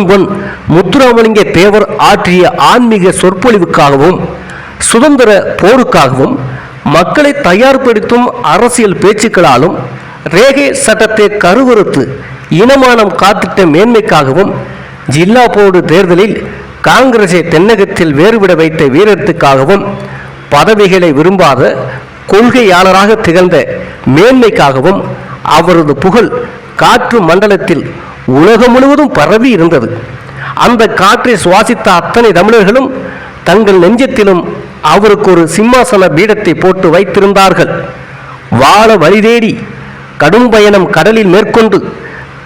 பசும்பொன் முத்துராமலிங்க தேவர் ஆற்றிய ஆன்மீக சொற்பொழிவுக்காகவும் சுதந்திர போருக்காகவும் மக்களை தயார்படுத்தும் அரசியல் பேச்சுக்களாலும் ரேகை சட்டத்தை கருவறுத்து இனமானம் காத்திட்ட மேன்மைக்காகவும் ஜில்லா போர்டு தேர்தலில் காங்கிரஸை தென்னகத்தில் வேறுவிட வைத்த வீரத்துக்காகவும் பதவிகளை விரும்பாத கொள்கையாளராக திகழ்ந்த மேன்மைக்காகவும் அவரது புகழ் காற்று மண்டலத்தில் உலகம் முழுவதும் பரவி இருந்தது. அந்த காற்றை சுவாசித்த அத்தனை தமிழர்களும் தங்கள் நெஞ்சத்திலும் அவருக்கு ஒரு சிம்மாசன பீடத்தை போட்டு வைத்திருந்தார்கள். வாழ வழி தேடி கடும் பயணம் கடலில் மேற்கொண்டு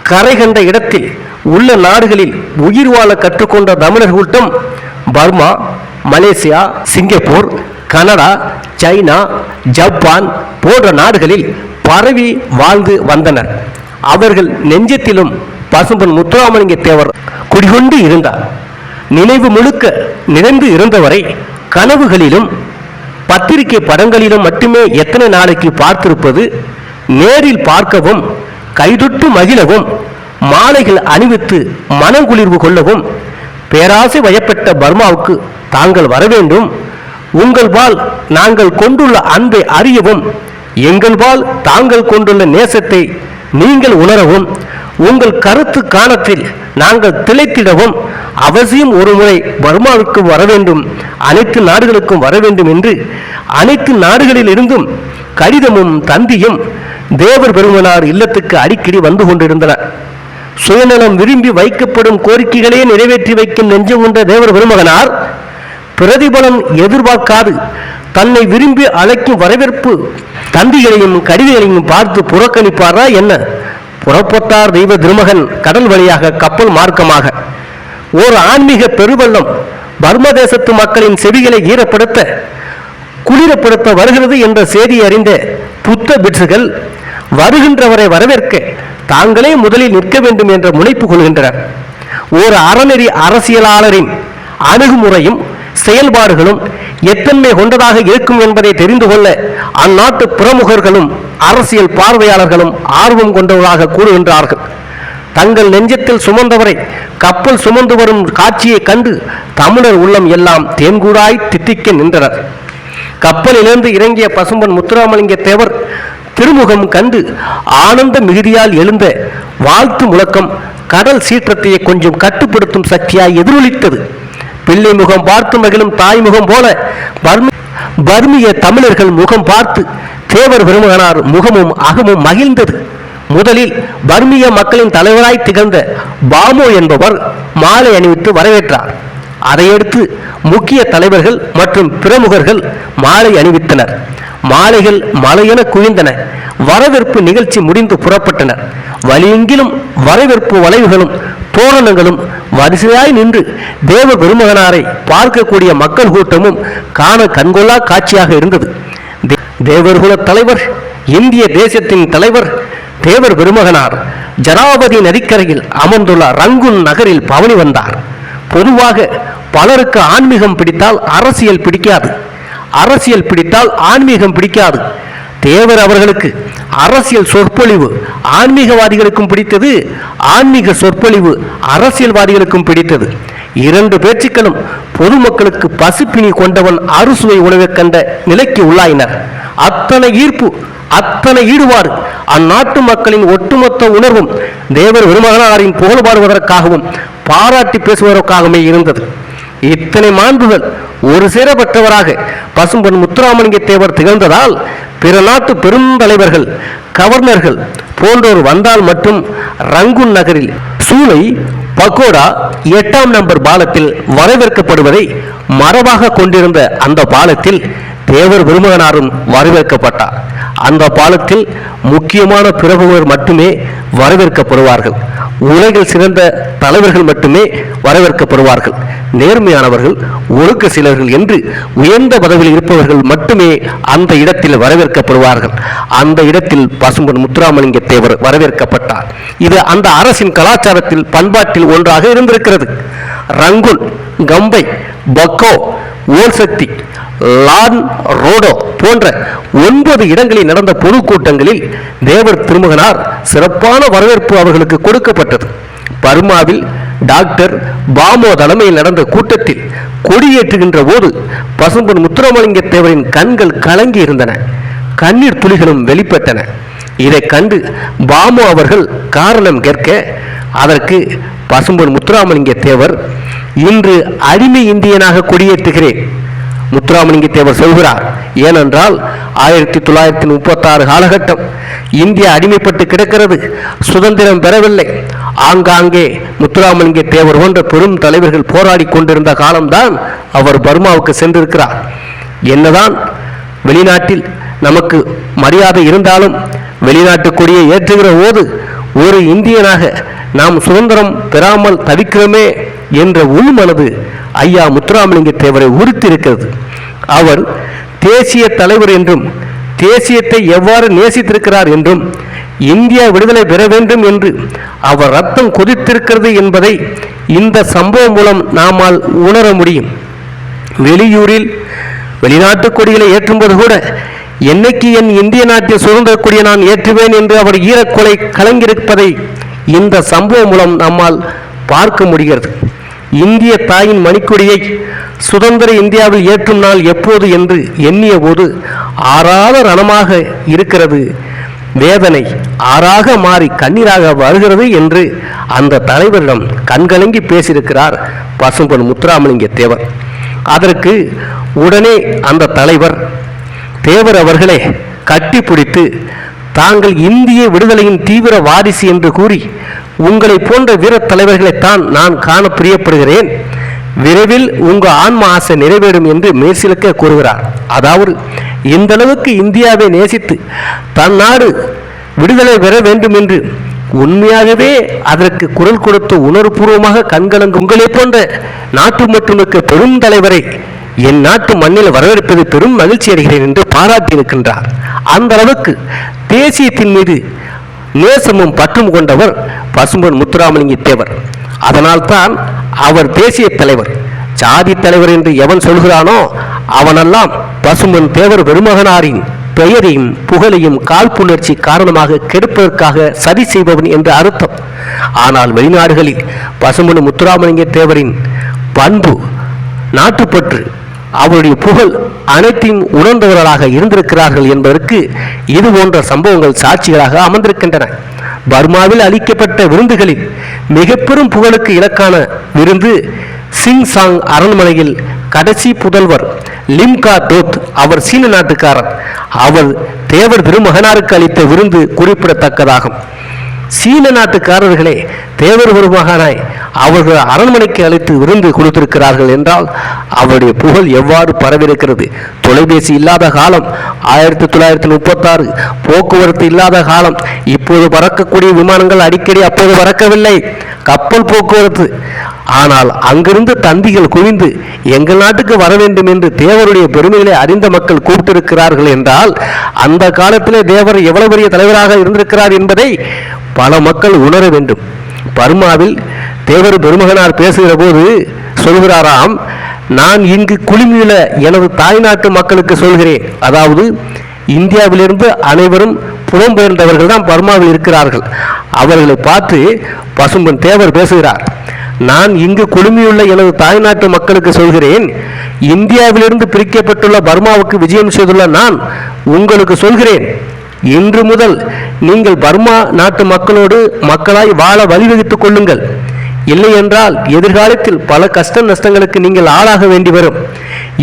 கரை கண்ட இடத்தில் உள்ள நாடுகளில் உயிர் வாழ கற்றுக்கொண்ட தமிழர் கூட்டம் Burma Malaysia Singapore Canada China Japan போன்ற நாடுகளில் பரவி வாழ்ந்து வந்தனர். அவர்கள் நெஞ்சத்திலும் பசும்பன் முத்துராமலிங்க தேவர் குடிகொண்டு இருந்தார். நினைவு முழுக்க நிறைந்து இருந்தவரை கனவுகளிலும் பத்திரிகை படங்களிலும் மட்டுமே எத்தனை நாளைக்கு பார்த்திருப்பது நேரில் பார்க்கவும் கைதொட்டு மகிழவும் மாலைகள் அணிவித்து மனங்குளிர்வு கொள்ளவும் பேராசை வயப்பட்ட பர்மாவுக்கு தாங்கள் வர வேண்டும். உங்கள் பால் நாங்கள் கொண்டுள்ள அன்பை அறியவும் எங்கள் பால் தாங்கள் கொண்டுள்ள நேசத்தை நீங்கள் உணரவும் உங்கள் கருத்து காலத்தில் நாங்கள் திளைத்திடவும் அவசியம் ஒருமுறை பர்மாவுக்கு வர வேண்டும் அனைத்து நாடுகளுக்கும் வர வேண்டும் என்று அனைத்து நாடுகளில் இருந்தும் கடிதமும் தந்தியும் தேவர் பெருமனார் இல்லத்துக்கு அடிக்கடி வந்து கொண்டிருந்தன சுயநலம் விரும்பி வைக்கப்படும் கோரிக்கைகளே நிறைவேற்றி வைக்கும் நெஞ்சம் கொண்ட தேவர் பெருமகனார் பிரதிபலன் எதிர்பார்க்காது தன்னை விரும்பி அழைக்கும் வரவேற்பு தந்திகளையும் கடிதங்களையும் பார்த்து புறக்கணிப்பாரா என்ன? புறப்பட்டார் தெய்வ திருமகன் கடல் வழியாக கப்பல் மார்க்கமாக. ஓர் ஆன்மீக பெருவெள்ளம் பர்ம தேசத்து மக்களின் செவிகளை ஈரப்படுத்த குளிரப்படுத்த வருகிறது என்ற செய்தி அறிந்த புத்த பிட்சுகள் வருகின்றவரை வரவேற்க தாங்களே முதலில் நிற்க வேண்டும் என்ற முனைப்பு கொள்கின்றனர். ஒரு அறநெறி அரசியலாளரின் அணுகுமுறையும் செயல்பாடுகளும் எத்தன்மை கொண்டதாக இருக்கும் என்பதை தெரிந்து கொள்ள அந்நாட்டு பிரமுகர்களும் அரசியல் பார்வையாளர்களும் ஆர்வம் கொண்டவர்களாக கூறுகின்றார்கள். தங்கள் நெஞ்சத்தில் சுமந்தவரை கப்பல் சுமந்து வரும் காட்சியைக் கண்டு தமிழர் உள்ளம் எல்லாம் தேன்கூடாய் தித்திக்க நின்றனர். கப்பலிலிருந்து இறங்கிய பசும்பன் முத்துராமலிங்க தேவர் திருமுகம் கண்டு ஆனந்த மிகுதியால் எழுந்த வாழ்த்து முழக்கம் கடல் சீற்றத்தையே கொஞ்சம் கட்டுப்படுத்தும் சக்தியாய் எதிரொலித்தது. பிள்ளை முகம் பார்த்து மகிழும் தாய் முகம் போல பர்மி பர்மிய தமிழர்கள் முகம் பார்த்து தேவர் பெருமகனார் முகமும் அகமும் மகிழ்ந்தது. முதலில் பர்மிய மக்களின் தலைவராய் திகழ்ந்த பாமோ என்பவர் மாலை அணிவித்து வரவேற்றார். அதையடுத்து முக்கிய தலைவர்கள் மற்றும் பிரமுகர்கள் மாலை அணிவித்தனர். மாலைகள் மலையென குவிந்தன. வரவேற்பு நிகழ்ச்சி முடிந்து புறப்பட்டனர் வழியெங்கிலும் வரவேற்பு வளைவுகளும் தோரணங்களும் வரிசையாய் நின்று தேவ பெருமகனாரை பார்க்கக்கூடிய மக்கள் கூட்டமும் காண கண்கொள்ளா காட்சியாக இருந்தது. தே- தேவர்குல தலைவர் இந்திய தேசத்தின் தலைவர் தேவர் பெருமகனார் ஜனாபதி நதிக்கரையில் அமர்ந்துள்ள ரங்குன் நகரில் பவனி வந்தார். பொதுவாக பலருக்கு ஆன்மீகம் பிடித்தால் அரசியல் பிடிக்காது. அரசியல் பிடித்தால் ஆன்மீகம் பிடிக்காது. தேவர் அவர்களுக்கு அரசியல் சொற்பொழிவு ஆன்மீகவாதிகளுக்கும் பிடித்தது ஆன்மீக சொற்பொழிவு அரசியல்வாதிகளுக்கும் பிடித்தது. இரண்டு பேச்சுக்களும் பொதுமக்களுக்கு பசுப்பினி கொண்டவன் அறுசுவை உணவை கண்ட நிலைக்கு உள்ளாயினர். அத்தனை ஈர்ப்பு அத்தனை ஈடுபாடு அந்நாட்டு மக்களின் ஒட்டுமொத்த உணர்வும் தேவர் பெருமகனாரின் புகழ் பாடுவதற்காகவும் பாராட்டி பேசுவதற்காகவே இருந்தது. இத்தனை மாண்புகள் ஒரு சேர பெற்றவராக பசும்பொன் முத்துராமலிங்க தேவர் திகழ்ந்ததால் பிற நாட்டு பெருந்தலைவர்கள் கவர்னர்கள் போன்றோர் வந்தால் மட்டும் ரங்குன் நகரில் சூளை பகோடா எட்டாம் நம்பர் பாலத்தில் வரவேற்கப்படுவதை மரபாக கொண்டிருந்த அந்த பாலத்தில் தேவர் பெருமகனாரும் வரவேற்கப்பட்டார். அந்த பாலத்தில் முக்கியமான பிரபுவர் மட்டுமே வரவேற்கப்படுவார்கள். உலகில் சிறந்த தலைவர்கள் மட்டுமே வரவேற்கப்படுவார்கள். நேர்மையானவர்கள் ஒழுக்க சிலர்கள் என்று உயர்ந்த பதவியில் இருப்பவர்கள் மட்டுமே அந்த இடத்தில் வரவேற்கப்படுவார்கள். அந்த இடத்தில் பசும்பன் முத்துராமலிங்க தேவர் வரவேற்கப்பட்டார். இது அந்த அரசின் கலாச்சாரத்தில் பண்பாட்டில் ஒன்றாக இருந்திருக்கிறது. ரங்குன் கம்பை பக்கோ ஓல்சக்தி லான் ரோடோ போன்ற ஒன்பது இடங்களில் நடந்த பொதுக்கூட்டங்களில் தேவர் திருமகனார் சிறப்பான வரவேற்பு அவர்களுக்கு கொடுக்கப்பட்டது. பர்மாவில் டாக்டர் பாமோ தலைமையில் நடந்த கூட்டத்தில் கொடியேற்றுகின்ற போது பசும்பன் முத்துராமலிங்க தேவரின் கண்கள் கலங்கி இருந்தன கண்ணீர் துளிகளும் வெளிப்பட்டன. இதை கண்டு பாமு அவர்கள் காரணம் கேட்க அதற்கு பசும்பொன் முத்துராமலிங்க தேவர் இன்று அடிமை இந்தியனாக கொடியேற்றுகிறேன் முத்துராமலிங்க தேவர் சொல்கிறார். ஏனென்றால் ஆயிரத்தி தொள்ளாயிரத்தி முப்பத்தாறு காலகட்டம் இந்தியா அடிமைப்பட்டு கிடக்கிறது சுதந்திரம் பெறவில்லை. ஆங்காங்கே முத்துராமலிங்க தேவர் போன்ற பெரும் தலைவர்கள் போராடி கொண்டிருந்த காலம்தான் அவர் பர்மாவுக்கு சென்றிருக்கிறார். என்னதான் வெளிநாட்டில் நமக்கு மரியாதை இருந்தாலும் வெளிநாட்டு கொடியை ஏற்றுகிற போது ஒரு இந்தியனாக நாம் சுதந்திரம் பெறாமல் தவிக்கிறோமே என்ற உள்மனது ஐயா முத்துராமலிங்க தேவரை உறுத்திருக்கிறது அவர் தேசிய தலைவர் என்றும் தேசியத்தை எவ்வாறு நேசித்திருக்கிறார் என்றும் இந்தியா விடுதலை பெற வேண்டும் என்று அவர் ரத்தம் கொதித்திருக்கிறது என்பதை இந்த சம்பவம் மூலம் நாமால் உணர முடியும். வெளியூரில் வெளிநாட்டு கொடிகளை ஏற்றும்போது கூட என்னைக்கு என் இந்திய நாட்டின் சுதந்திர கொடியை நான் ஏற்றுவேன் என்று அவர் ஈரக்கொலை கலங்கியிருப்பதை இந்த சம்பவம் மூலம் நம்மால் பார்க்க முடிகிறது. இந்திய தாயின் மணிக்கொடியை சுதந்திர இந்தியாவில் ஏற்றும் நாள் எப்போது என்று எண்ணிய போது ஆறாத ரணமாக இருக்கிறது. வேதனை ஆறாக மாறி கண்ணீராக வருகிறது என்று அந்த தலைவரிடம் கண்கலங்கி பேசியிருக்கிறார் பசும்பொன் முத்துராமலிங்க தேவர். அதற்கு உடனே அந்த தலைவர் தேவர் அவர்களை கட்டி பிடித்து தாங்கள் இந்திய விடுதலையின் தீவிர வாரிசு என்று கூறி உங்களை போன்ற வீர தலைவர்களைத்தான் நான் காண பிரியப்படுகிறேன். விரைவில் உங்கள் ஆன்ம ஆசை நிறைவேறும் என்று மேசிலக்க கூறுகிறார். அதாவது இந்த அளவுக்கு இந்தியாவை நேசித்து தன் நாடு விடுதலை பெற வேண்டும் என்று உண்மையாகவே அதற்கு குரல் கொடுத்து உணர்வுபூர்வமாக கண்கலங்கு உங்களை போன்ற நாட்டு மட்டுமிக்க பெரும் தலைவரை என் நாட்டு மண்ணில் வரவேற்பது பெரும் மகிழ்ச்சி அடைகிறேன் என்று பாராட்டியிருக்கின்றார் அந்த அளவுக்கு தேசியத்தின் மீது நேசமும் பற்றும் கொண்டவர் பசும்பொன் முத்துராமலிங்க தேவர். அதனால்தான் அவர் தேசிய தலைவர். சாதி தலைவர் என்று எவன் சொல்கிறானோ அவனெல்லாம் பசும்பொன் தேவர் பெருமகனாரின் பெயரையும் புகழையும் காழ்ப்புணர்ச்சி காரணமாக கெடுப்பதற்காக சதி செய்பவன் என்று அர்த்தம். ஆனால் வெளிநாடுகளில் பசும்பன் முத்துராமலிங்க தேவரின் பண்பு நாட்டுப்பற்று அவருடைய புகழ் அனைத்தையும் உணர்ந்தவர்களாக இருந்திருக்கிறார்கள் என்பதற்கு இது போன்ற சம்பவங்கள் சாட்சிகளாக அமர்ந்திருக்கின்றன. பர்மாவில் அளிக்கப்பட்ட விருந்துகளில் மிக பெரும் புகழுக்கு இலக்கான விருந்து சிங் சாங் அரண்மனையில் கடைசி புதல்வர் லிம்கா தோத் அவர் சீன நாட்டுக்காரர். அவர் தேவர் திருமகனாருக்கு அளித்த விருந்து குறிப்பிடத்தக்கதாகும். சீன நாட்டுக்காரர்களே தேவர் மகனாய் அவர்கள் அரண்மனைக்கு அழைத்து விருந்து கொடுத்திருக்கிறார்கள் என்றால் அவருடைய புகழ் எவ்வாறு பரவிருக்கிறது தொலைபேசி இல்லாத காலம் ஆயிரத்தி தொள்ளாயிரத்தி முப்பத்தாறு போக்குவரத்து இல்லாத காலம் இப்போது பறக்கக்கூடிய விமானங்கள் அடிக்கடி அப்போது பறக்கவில்லை. கப்பல் போக்குவரத்து. ஆனால் அங்கிருந்து தந்திகள் குவிந்து எங்கள் நாட்டுக்கு வர வேண்டும் என்று தேவருடைய பெருமைகளை அறிந்த மக்கள் கூப்பிட்டிருக்கிறார்கள் என்றால் அந்த காலத்திலே தேவர் எவ்வளவு பெரிய தலைவராக இருந்திருக்கிறார் என்பதை பல மக்கள் உணர வேண்டும். பர்மாவில் தேவர் பெருமகனார் பேசுகிற போது சொல்கிறாராம் நான் இங்கு குழுமியுள்ள எனது தாய்நாட்டு மக்களுக்கு சொல்கிறேன். அதாவது இந்தியாவிலிருந்து அனைவரும் புலம்பெயர்ந்தவர்கள் தான் பர்மாவில் இருக்கிறார்கள். அவர்களை பார்த்து பசும்பன் தேவர் பேசுகிறார் நான் இங்கு குழுமியுள்ள எனது தாய்நாட்டு மக்களுக்கு சொல்கிறேன். இந்தியாவிலிருந்து பிரிக்கப்பட்டுள்ள பர்மாவுக்கு விஜயம் செய்துள்ள நான் உங்களுக்கு சொல்கிறேன். இன்று முதல் நீங்கள் பர்மா நாட்டு மக்களோடு மக்களாய் வாழ வழிவகுத்துக் கொள்ளுங்கள். இல்லை என்றால் எதிர்காலத்தில் பல கஷ்ட நஷ்டங்களுக்கு நீங்கள் ஆளாக வேண்டி வரும்.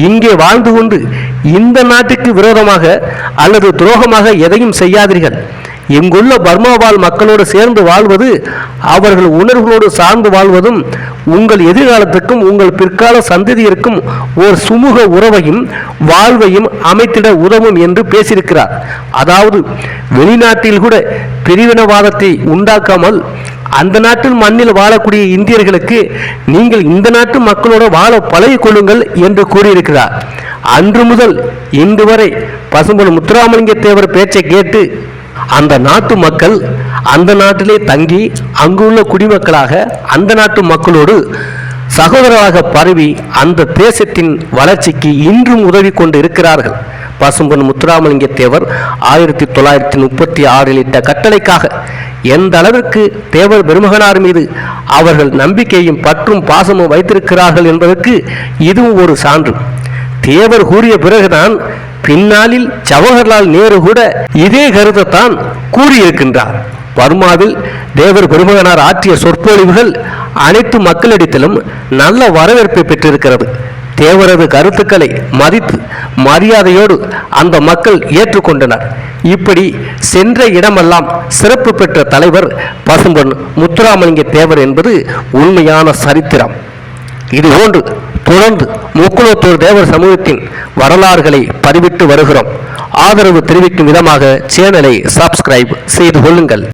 இங்கே வாழ்ந்து கொண்டு இந்த நாட்டுக்கு விரோதமாக அல்லது துரோகமாக எதையும் செய்யாதீர்கள். இங்குள்ள பர்மா வாழ் மக்களோடு சேர்ந்து வாழ்வது அவர்கள் உணர்வுகளோடு சார்ந்து வாழ்வதும் உங்கள் எதிர்காலத்துக்கும் உங்கள் பிற்கால சந்ததியிற்கும் ஒரு சுமூக உறவையும் வாழ்வையும் அமைத்திட உதவும் என்று பேசியிருக்கிறார். அதாவது வெளிநாட்டில் கூட பிரிவினவாதத்தை உண்டாக்காமல் அந்த நாட்டில் மண்ணில் வாழக்கூடிய இந்தியர்களுக்கு நீங்கள் இந்த நாட்டு மக்களோட வாழ பழகிக் கொள்ளுங்கள் என்று கூறியிருக்கிறார். அன்று முதல் இன்று வரை பசும்பொன் முத்துராமலிங்க தேவர் பேச்சை கேட்டு அந்த நாட்டு மக்கள் அந்த நாட்டிலே தங்கி அங்குள்ள குடிமக்களாக அந்த நாட்டு மக்களோடு சகோதரராக பரவி அந்த தேசத்தின் வளர்ச்சிக்கு இன்றும் உதவி கொண்டு இருக்கிறார்கள். பசும்பன் முத்துராமலிங்க தேவர் ஆயிரத்தி தொள்ளாயிரத்தி முப்பத்தி ஆறில் இட்ட கட்டளைக்காக எந்த அளவிற்கு தேவர் பெருமகனார் மீது அவர்கள் நம்பிக்கையும் பற்றும் பாசமும் வைத்திருக்கிறார்கள் என்பதற்கு இதுவும் ஒரு சான்று. தேவர் கூறிய பிறகுதான் பின்னாளில் ஜவஹர்லால் நேரு கூட இதே கருத்தைத்தான் கூறியிருக்கின்றார். பர்மாவில் தேவர் பெருமகனார் ஆற்றிய சொற்பொழிவுகள் அனைத்து மக்களிடத்திலும் நல்ல வரவேற்பை பெற்றிருக்கிறது. தேவரது கருத்துக்களை மதித்து மரியாதையோடு அந்த மக்கள் ஏற்றுக்கொண்டனர். இப்படி சென்ற இடமெல்லாம் சிறப்பு பெற்ற தலைவர் பசும்பொன் முத்துராமலிங்க தேவர் என்பது உண்மையான சரித்திரம். இதுபோன்று தொடர்ந்து முக்குளத்தூர் தேவர் சமூகத்தின் வரலாறுகளை பதிவிட்டு வருகிறோம். ஆதரவு தெரிவிக்கும் விதமாக சேனலை சப்ஸ்கிரைப் செய்து கொள்ளுங்கள்.